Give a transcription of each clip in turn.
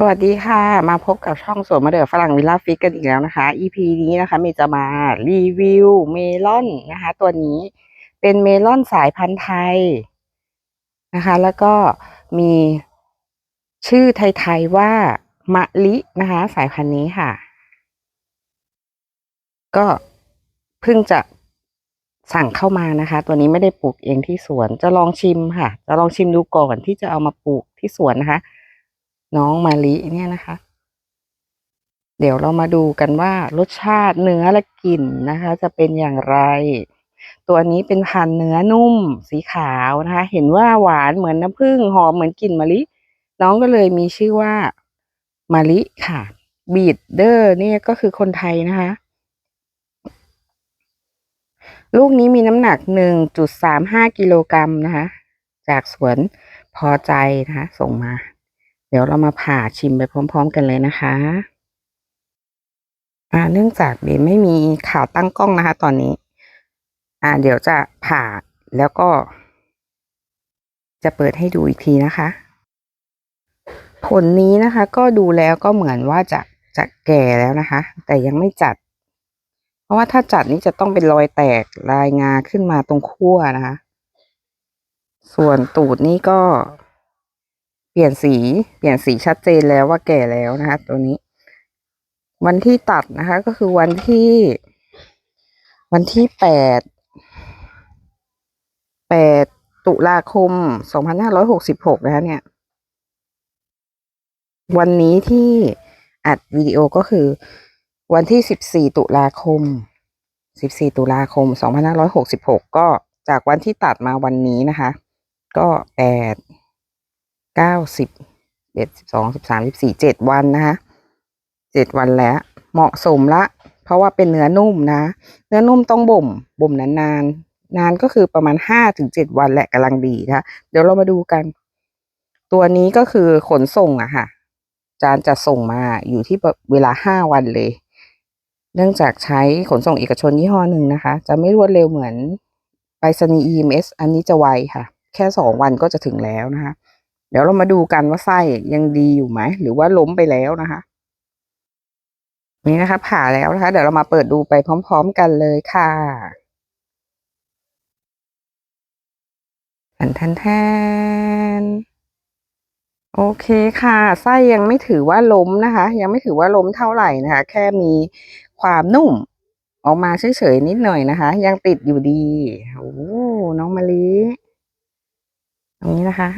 สวัสดีค่ะ มาพบกับช่องสวนมะเดื่อฝรั่งวิลล่าฟิกกันอีกแล้วนะคะ EP นี้นะคะเมจะมารีวิวเมลอนนะคะ ตัวนี้เป็นเมลอนสายพันธุ์ไทยนะคะ แล้วก็มีชื่อไทยๆว่ามะลินะคะ สายพันธุ์นี้ค่ะ ก็เพิ่งจะสั่งเข้ามานะคะ ตัวนี้ไม่ได้ปลูกเองที่สวน จะลองชิมค่ะ จะลองชิมดูก่อนที่จะเอามาปลูกที่สวนนะคะ น้องมาลิเนี่ยนะคะ เดี๋ยวเรามาดูกันว่ารสชาติเนื้อและกลิ่นนะคะ จะเป็นอย่างไร ตัวนี้เป็นพันเนื้อนุ่มสีขาวนะคะ เห็นว่าหวานเหมือนน้ำผึ้งหอมเหมือนกลิ่นมะลิ น้องก็เลยมีชื่อว่ามะลิค่ะ บีดเดอร์เนี่ยก็คือคนไทยนะคะ ลูกนี้มีน้ำหนัก 1.35 กิโลกรัมนะคะ จากสวนพอใจนะคะ ส่งมา เดี๋ยวเรามาผ่าชิมไปพร้อม ๆ กันเลยนะคะอ่าเนื่องจากเบนไม่มีข่าวตั้งกล้องนะคะ ตอนนี้ อ่า เดี๋ยวจะผ่าแล้วก็ จะเปิดให้ดูอีกทีนะคะ ผลนี้นะคะ ก็ดูแล้วก็เหมือนว่าจะจะแก่แล้วนะคะ แต่ยังไม่จัด เพราะว่าถ้าจัดนี้จะต้องเป็นรอยแตกลายงาขึ้นมาตรงขั้วนะคะ ส่วนตูดนี่ก็ เปลี่ยนสี เปลี่ยนสีชัดเจนแล้วว่าแก่แล้วนะคะ ตัวนี้ วันที่ตัดนะคะ ก็คือวันที่ วันที่แปดแปดตุลาคมสองพันห้าร้อยหกสิบหกนะคะเนี่ย วันนี้ที่อัดวิดีโอก็คือ วันที่สิบสี่ตุลาคมสิบสี่ตุลาคมสองพันห้าร้อยหกสิบหกก็จากวันที่ตัดมาวันนี้นะคะ ก็แปด เก้าสิบเอ็ดสิบสองสิบสามสิบสี่เจ็ดวันนะคะเจ็ดวันแล้ว เหมาะสมละ เพราะว่าเป็นเนื้อนุ่มนะ เนื้อนุ่มต้องบ่มบ่มนานๆนานนานก็คือประมาณห้าถึงเจ็ดวันแหละกำลังดีนะคะเดี๋ยวเรามาดูกัน ตัวนี้ก็คือขนส่งอะค่ะ จานจะส่งมาอยู่ที่เวลาห้าวันเลย เนื่องจากใช้ขนส่งเอกชนยี่ห้อหนึ่งนะคะ จะไม่รวดเร็วเหมือนไปรษณีย์ EMS อันนี้จะไวค่ะ แค่สองวันก็จะถึงแล้วนะคะ เดี๋ยวเรามาดูกันว่าไส้ยังดีอยู่ไหมหรือว่าล้มไปแล้วนะคะ นี่นะคะ ผ่าแล้วนะคะ เดี๋ยวเรามาเปิดดูไปพร้อม ๆ กันเลยค่ะทันทันแทนโอเคค่ะไส้ยังไม่ถือว่าล้มนะคะ ยังไม่ถือว่าล้มเท่าไหร่นะคะ แค่มีความนุ่มออกมาเฉยๆนิดหน่อยนะคะ ยังติดอยู่ดีโอ้น้องมะลิตรงนี้นะคะ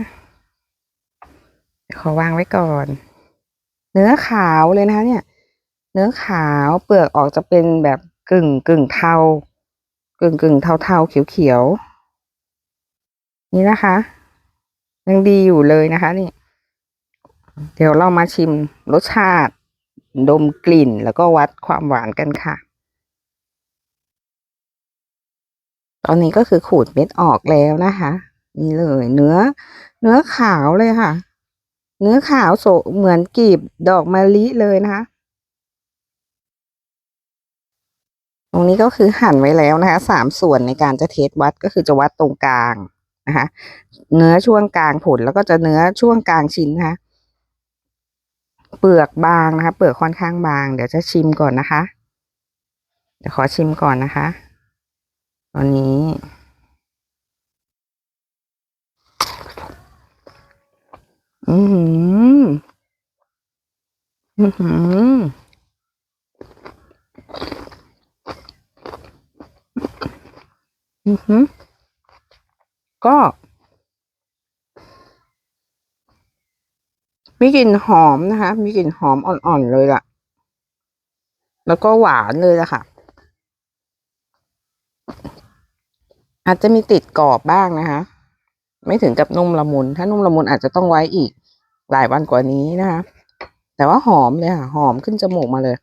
ขอวางไว้ก่อน เนื้อขาวเลยนะคะ เนี่ย เนื้อขาวเปลือกออกจะเป็นแบบกึ่งกึ่งเทา กึ่งกึ่งเทาเทาเขียวเขียวนี่นะคะยังดีอยู่เลยนะคะนี่ เดี๋ยวเรามาชิมรสชาติ ดมกลิ่นแล้วก็วัดความหวานกันค่ะ ตอนนี้ก็คือขูดเม็ดออกแล้วนะคะ นี่เลย เนื้อ เนื้อขาวเลยค่ะ เนื้อขาวโสเหมือนกลีบดอกมะลิเลยนะคะ ตรงนี้ก็คือหั่นไว้แล้วนะคะสามส่วนในการจะเทสวัดก็คือจะวัดตรงกลางนะคะ เนื้อช่วงกลางผลแล้วก็จะเนื้อช่วงกลางชิ้นนะคะ เปลือกบางนะคะ เปลือกค่อนข้างบาง เดี๋ยวจะชิมก่อนนะคะ เดี๋ยวขอชิมก่อนนะคะ ตอนนี้ อือหือ อือหือ อือหือ ก็ มีกลิ่นหอมนะคะ มีกลิ่นหอมอ่อนๆเลยล่ะ แล้วก็หวานเลยล่ะค่ะ อาจจะมีติดกรอบบ้างนะคะไม่ถึงกับนุ่มละมุน ถ้านุ่มละมุนอาจจะต้องไว้อีก หลายวันกว่านี้นะคะ แต่ว่าหอมเลยค่ะ หอมขึ้นจมูกมาเลย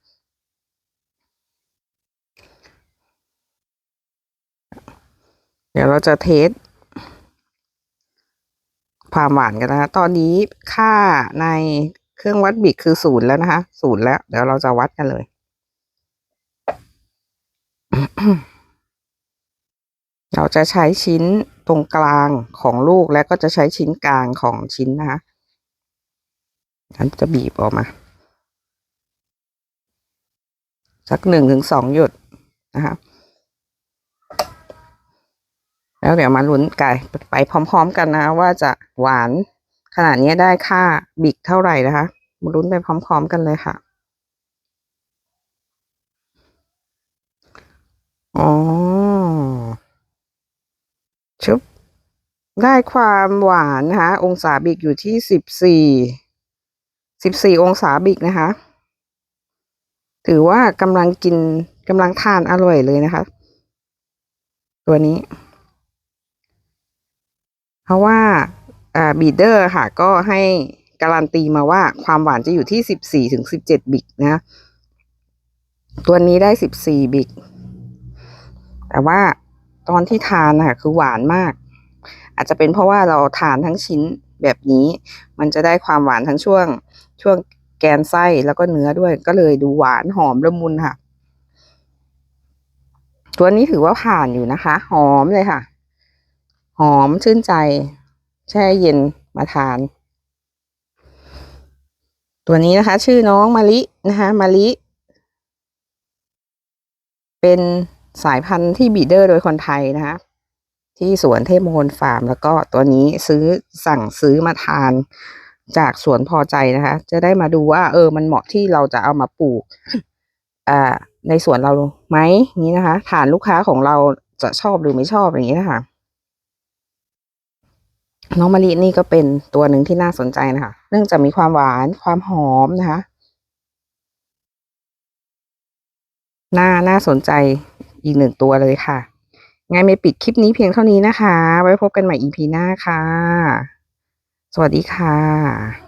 เดี๋ยวเราจะเทสความหวานกันนะคะ ตอนนี้ค่าในเครื่องวัดบิกคือศูนย์แล้วนะคะ ศูนย์แล้ว เดี๋ยวเราจะวัดกันเลย เราจะใช้ชิ้นตรงกลางของลูกและก็จะใช้ชิ้นกลางของชิ้นนะคะ ฉันจะบีบออกมา สักหนึ่งถึงสองหยดนะคะแล้วเดี๋ยวมาลุ้นไก่ไปพร้อมๆกันนะ ว่าจะหวานขนาดนี้ได้ค่าบิกเท่าไหร่นะคะ มาลุ้นไปพร้อมๆกันเลยค่ะอ๋อชุบได้ความหวานนะคะองศาบิกอยู่ที่สิบสี่ สิบสี่องศาบิกนะคะ ถือว่ากำลังกินกำลังทานอร่อยเลยนะคะ ตัวนี้ เพราะว่าบีเดอร์ค่ะ ก็ให้การันตีมาว่าความหวานจะอยู่ที่สิบสี่ถึงสิบเจ็ดบิกนะ ตัวนี้ได้สิบสี่บิก แต่ว่าตอนที่ทานนะคะคือหวานมาก อาจจะเป็นเพราะว่าเราทานทั้งชิ้น แบบนี้ มันจะได้ความหวานทั้งช่วง ช่วงแกนไส้แล้วก็เนื้อด้วย ก็เลยดูหวานหอมละมุนค่ะ ตัวนี้ถือว่าผ่านอยู่นะคะ หอมเลยค่ะ หอมชื่นใจ แช่เย็นมาทาน ตัวนี้นะคะ ชื่อน้องมะลินะคะมะลิเป็นสายพันธุ์ที่บีเดอร์โดยคนไทยนะคะ ที่สวนเทพมงคลฟาร์ม แล้วก็ตัวนี้ซื้อสั่งซื้อมาทานจากสวนพอใจนะคะ จะได้มาดูว่า เออ มันเหมาะที่เราจะเอามาปลูก อ่า ในสวนเราไหมนี้นะคะฐานลูกค้าของเราจะชอบหรือไม่ชอบอย่างนี้นะคะน้องมะลินี่ก็เป็นตัวหนึ่งที่น่าสนใจนะคะ เนื่องจากมีความหวานความหอมนะคะ น่าน่าสนใจอีกหนึ่งตัวเลยค่ะ ไงไม่ปิดคลิปนี้เพียงเท่านี้นะคะ ไว้พบกันใหม่ EP หน้าค่ะ สวัสดีค่ะ